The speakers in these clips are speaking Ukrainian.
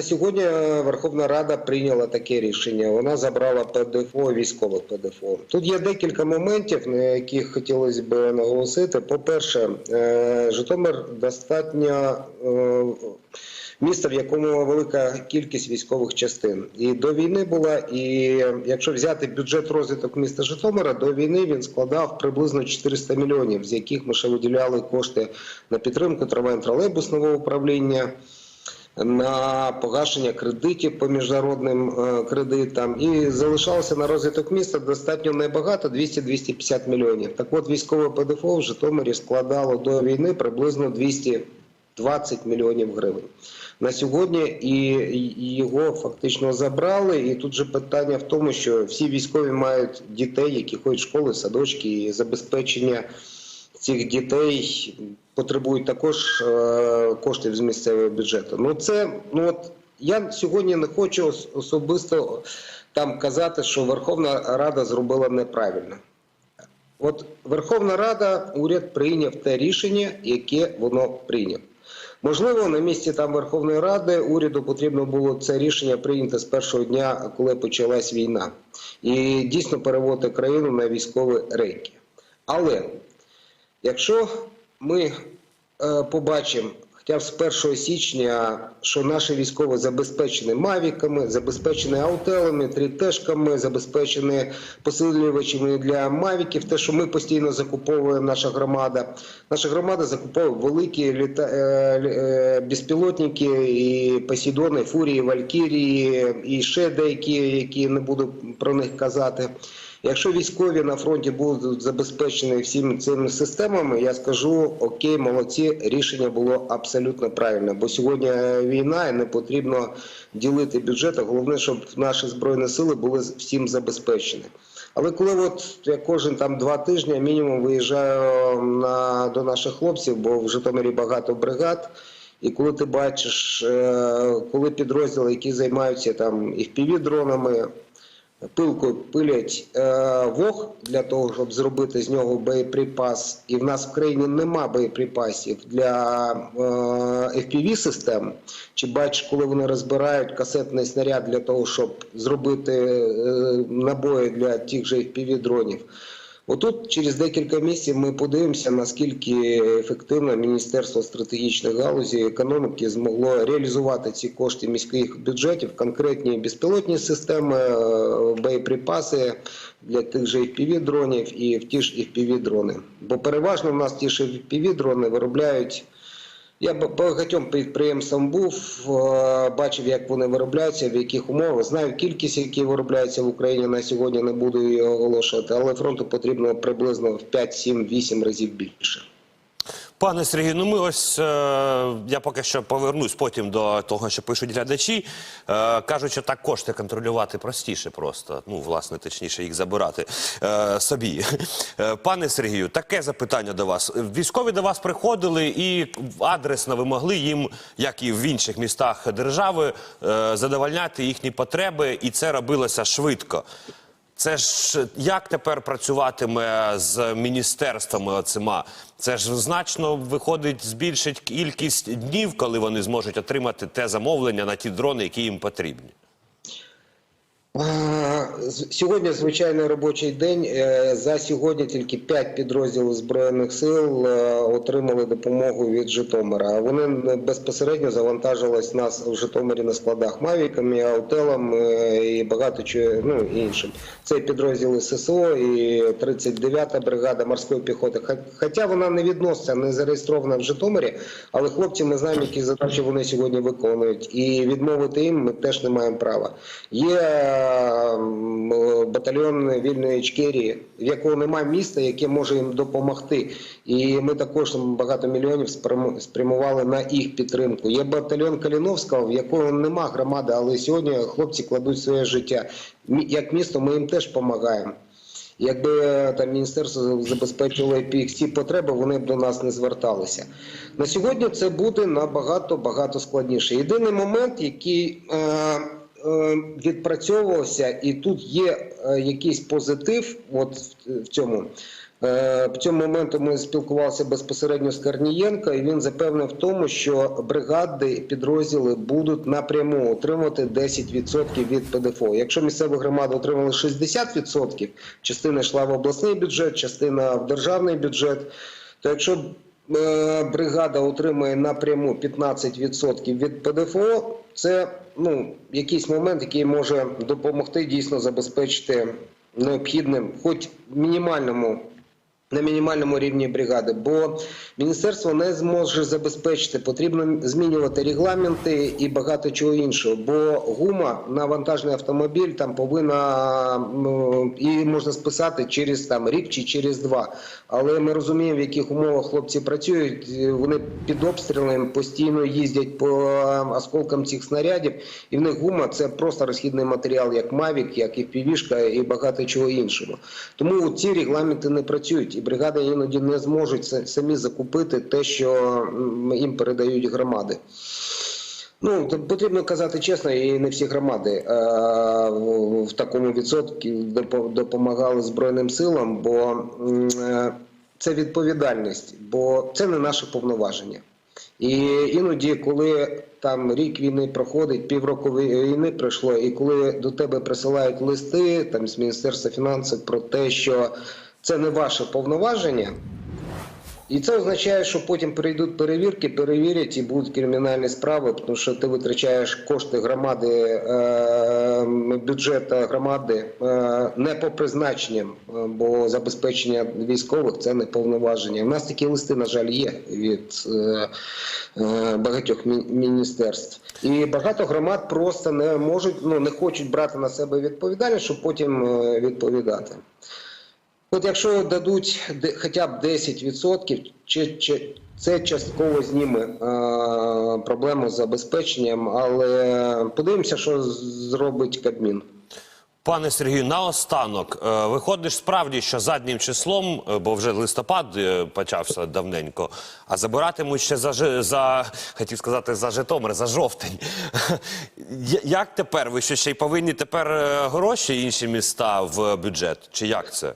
Сьогодні е, Верховна Рада прийняла таке рішення. Вона забрала ПДФО військових ПДФО. Тут є декілька моментів, на яких хотілося б наголосити. По-перше, е, Житомир достатньо е, місто, в якому велика кількість військових частин. І до війни була. І якщо взяти бюджет розвиток міста Житомира, до війни він складав приблизно 400 мільйонів, з яких ми ще виділяли кошти на підтримку трамвай тролейбусного управління на погашення кредитів по міжнародним е, кредитам і залишалося на розвиток міста достатньо небагато 200-250 мільйонів. Так от військове ПДФО в Житомирі складало до війни приблизно 220 мільйонів гривень. На сьогодні і його фактично забрали. І тут же питання в тому, що всі військові мають дітей, які ходять в школи, садочки і забезпечення цих дітей потребують також е, коштів з місцевого бюджету. Ну це ну от я сьогодні не хочу особисто там казати, що Верховна Рада зробила неправильно. От Верховна Рада, уряд прийняв те рішення, яке воно прийняв. Можливо, на місці там Верховної Ради уряду потрібно було це рішення прийняти з першого дня, коли почалась війна, і дійсно переводити країну на військові рейки. Але Якщо ми е, побачимо хоча б з 1 січня, що наші військові забезпечені мавіками, забезпечені аутелами, трітешками, забезпечені посилювачами для мавіків, те, що ми постійно закуповуємо, наша громада. Наша громада закуповує великі літа... е, е, безпілотники, і Посейдони, Фурії, Валькірії, і ще деякі, які не буду про них казати. Якщо військові на фронті будуть забезпечені всіми цими системами, я скажу окей, молодці, рішення було абсолютно правильне. Бо сьогодні війна і не потрібно ділити бюджет. Головне, щоб наші збройні сили були всім забезпечені. Але коли от я кожен там два тижні мінімум виїжджаю на, до наших хлопців, бо в Житомирі багато бригад. І коли ти бачиш, е, коли підрозділи, які займаються там і дронами пилкою пилять е, вог для того, щоб зробити з нього боєприпас, і в нас в країні нема боєприпасів для е, fpv систем. Чи бачиш, коли вони розбирають касетний снаряд для того, щоб зробити е, набої для тих же fpv дронів Отут через декілька місяців ми подивимося, наскільки ефективно Міністерство стратегічних галузі економіки змогло реалізувати ці кошти міських бюджетів, конкретні безпілотні системи, е, боєприпаси для тих же fpv дронів і в ті ж fpv дрони. Бо переважно в нас ті ж fpv дрони виробляють. Я багатьом підприємствам був, е, бачив, як вони виробляються, в яких умовах. Знаю кількість, які виробляються в Україні на сьогодні, не буду її оголошувати, але фронту потрібно приблизно в 5, 7, 8 разів більше. Пане Сергію, ну ми ось е, я поки що повернусь потім до того, що пишуть глядачі. Е, кажуть, що так кошти контролювати простіше просто. Ну, власне, точніше, їх забирати е, собі. Пане Сергію, таке запитання до вас. Військові до вас приходили і адресно ви могли їм, як і в інших містах держави, задовольняти їхні потреби, і це робилося швидко. Це ж як тепер працюватиме з міністерствами оцима? Це ж значно виходить, збільшить кількість днів, коли вони зможуть отримати те замовлення на ті дрони, які їм потрібні. Сьогодні звичайний робочий день. Е, За сьогодні тільки 5 підрозділів збройних сил е, отримали допомогу від Житомира. Вони безпосередньо завантажились нас в Житомирі на складах мавіками, аутелом е, і багато чого ну, іншим. Це підрозділи ССО і 39-та бригада морської піхоти. Хо- Хоча вона не відноситься, не зареєстрована в Житомирі, але хлопці ми знаємо, які задачі вони сьогодні виконують. І відмовити їм ми теж не маємо права. Є батальйон вільної Ічкерії, в якого немає міста, яке може їм допомогти. І ми також багато мільйонів спрямували на їх підтримку. Є батальйон Каліновського, в якого нема громади, але сьогодні хлопці кладуть своє життя. Як місто, ми їм теж допомагаємо. Якби там міністерство забезпечило ці потреби, вони б до нас не зверталися. На сьогодні це буде набагато багато складніше. Єдиний момент, який е, відпрацьовувався, і тут є е, якийсь позитив, от в, цьому. Е, В цьому моменту ми спілкувалися безпосередньо з Корнієнко, і він запевнив в тому, що бригади, підрозділи будуть напряму отримувати 10% від ПДФО. Якщо місцеві громади отримали 60%, частина йшла в обласний бюджет, частина в державний бюджет. То якщо е, бригада отримує напряму 15% від ПДФО, це ну, якийсь момент, який може допомогти дійсно забезпечити необхідним, хоч мінімальному. На мінімальному рівні бригади, бо міністерство не зможе забезпечити, потрібно змінювати регламенти і багато чого іншого. Бо гума на вантажний автомобіль там повинна і можна списати через там рік чи через два. Але ми розуміємо, в яких умовах хлопці працюють. Вони під обстрілом постійно їздять по осколкам цих снарядів, і в них гума це просто розхідний матеріал, як Мавік, як і півішка, і багато чого іншого. Тому ці регламенти не працюють, і бригади іноді не зможуть самі закупити те, що їм передають громади. Ну, потрібно казати чесно, і не всі громади е, в, такому відсотку допомагали Збройним силам, бо е, це відповідальність, бо це не наше повноваження. І іноді, коли там рік війни проходить, півроку війни пройшло, і коли до тебе присилають листи там з Міністерства фінансів про те, що це не ваше повноваження, і це означає, що потім прийдуть перевірки, перевірять і будуть кримінальні справи, тому що ти витрачаєш кошти громади, е, бюджету громади е, не по призначенням, е, бо забезпечення військових це не повноваження. У нас такі листи, на жаль, є від багатьох міністерств. І багато громад просто не можуть, ну не хочуть брати на себе відповідальність, щоб потім відповідати. От якщо дадуть хоча б 10%, чи, чи, це частково зніме е, проблему з забезпеченням, але подивимося, що зробить Кабмін. Пане Сергію, наостанок, е, виходиш справді, що заднім числом, е, бо вже листопад е, почався давненько, а забиратимуть ще за, за хотів сказати, за Житомир, за жовтень. Як тепер? Ви що ще й повинні тепер гроші інші міста в бюджет? Чи як це?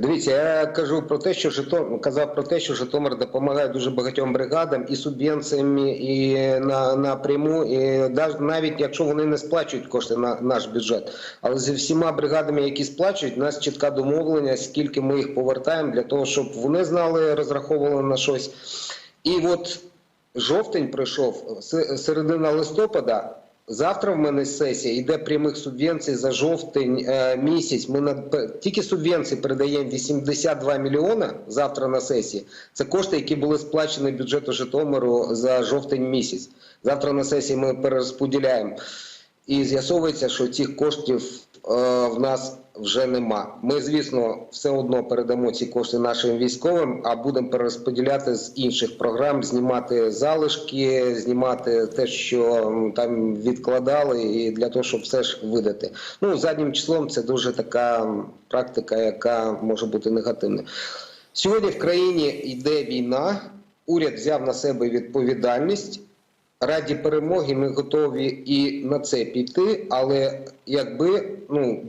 Дивіться, я кажу про те, що Житомир казав про те, що Житомир допомагає дуже багатьом бригадам і субвенціями, і на напряму, і навіть якщо вони не сплачують кошти на наш бюджет, але зі всіма бригадами, які сплачують, у нас чітка домовлення, скільки ми їх повертаємо для того, щоб вони знали, розраховували на щось. І от жовтень пройшов, се- середина листопада. Завтра в мене сесія йде прямих субвенцій за жовтень е, місяць. Ми на тільки субвенції передаємо 82 мільйона завтра на сесії. Це кошти, які були сплачені бюджету Житомиру за жовтень місяць. Завтра на сесії ми перерозподіляємо. І з'ясовується, що цих коштів в нас вже нема. Ми, звісно, все одно передамо ці кошти нашим військовим, а будемо перерозподіляти з інших програм, знімати залишки, знімати те, що там відкладали, і для того, щоб все ж видати. Ну заднім числом це дуже така практика, яка може бути негативною. Сьогодні в країні йде війна. Уряд взяв на себе відповідальність. Раді перемоги ми готові і на це піти, але якби ну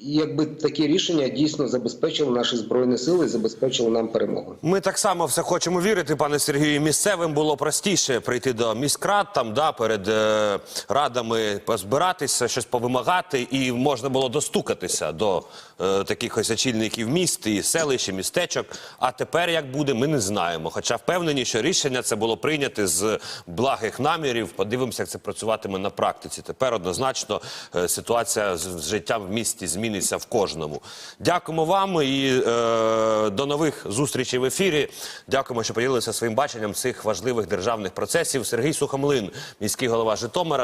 якби такі рішення дійсно забезпечили наші збройні сили, забезпечили нам перемогу. Ми так само все хочемо вірити, пане Сергію. Місцевим було простіше прийти до міськрад, там да перед е, радами позбиратися, щось повимагати, і можна було достукатися до е, таких ось очільників міст і селищ, і містечок. А тепер як буде, ми не знаємо. Хоча впевнені, що рішення це було прийняте з благих намірів. Подивимося, як це працюватиме на практиці. Тепер однозначно е, ситуація з, з життям в місті зміниться в кожному. Дякуємо вам і е, до нових зустрічей в ефірі. Дякуємо, що поділилися своїм баченням цих важливих державних процесів. Сергій Сухомлин, міський голова Житомира.